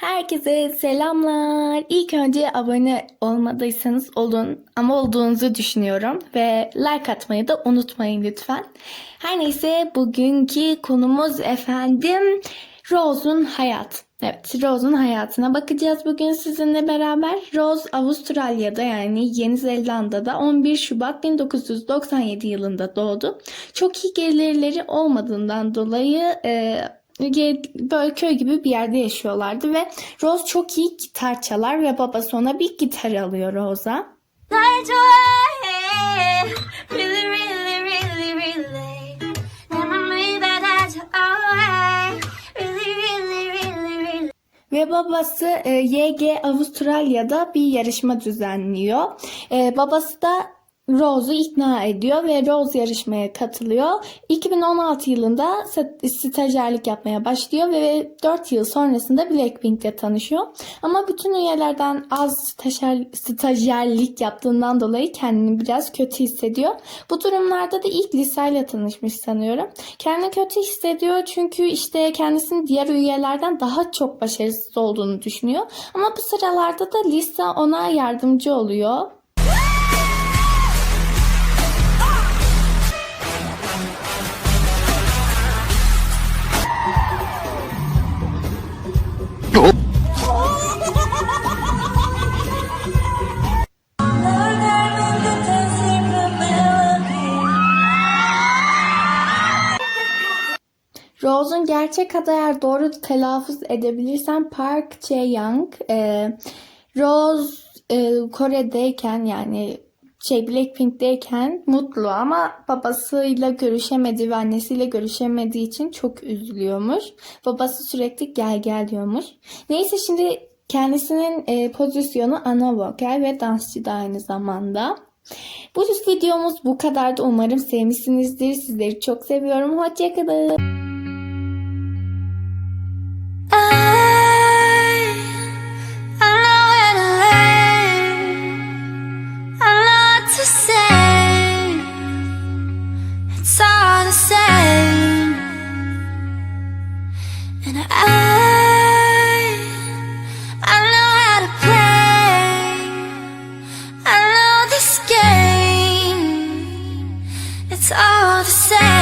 Herkese selamlar. İlk önce abone olmadıysanız olun ama olduğunuzu düşünüyorum ve like atmayı da unutmayın lütfen. Her neyse bugünkü konumuz efendim Rose'un hayat. Evet, Rose'un hayatına bakacağız bugün sizinle beraber. Rose Avustralya'da yani Yeni Zelanda'da 11 Şubat 1997 yılında doğdu. Çok iyi gelirleri olmadığından dolayı e, böyle köy gibi bir yerde yaşıyorlardı ve Rose çok iyi gitar çalar ve babası ona bir gitar alıyor Rose'a. Ve babası e, YG Avustralya'da bir yarışma düzenliyor. E, babası da Rose'u ikna ediyor ve Rose yarışmaya katılıyor. 2016 yılında st- stajyerlik yapmaya başlıyor ve 4 yıl sonrasında Blackpink'le tanışıyor. Ama bütün üyelerden az stajyer, stajyerlik yaptığından dolayı kendini biraz kötü hissediyor. Bu durumlarda da ilk Lisa ile tanışmış sanıyorum. Kendini kötü hissediyor çünkü işte kendisinin diğer üyelerden daha çok başarısız olduğunu düşünüyor. Ama bu sıralarda da Lisa ona yardımcı oluyor. Rose'un gerçek adı eğer doğru telaffuz edebilirsem Park Chae-young. Ee, Rose e, Kore'deyken yani şey Blackpink'teyken mutlu ama babasıyla görüşemediği ve annesiyle görüşemediği için çok üzülüyormuş. Babası sürekli gel gel diyormuş. Neyse şimdi kendisinin e, pozisyonu ana vokal ve dansçı da aynı zamanda. Bu videomuz bu kadardı. Umarım sevmişsinizdir. Sizleri çok seviyorum. Hoşçakalın. All the same.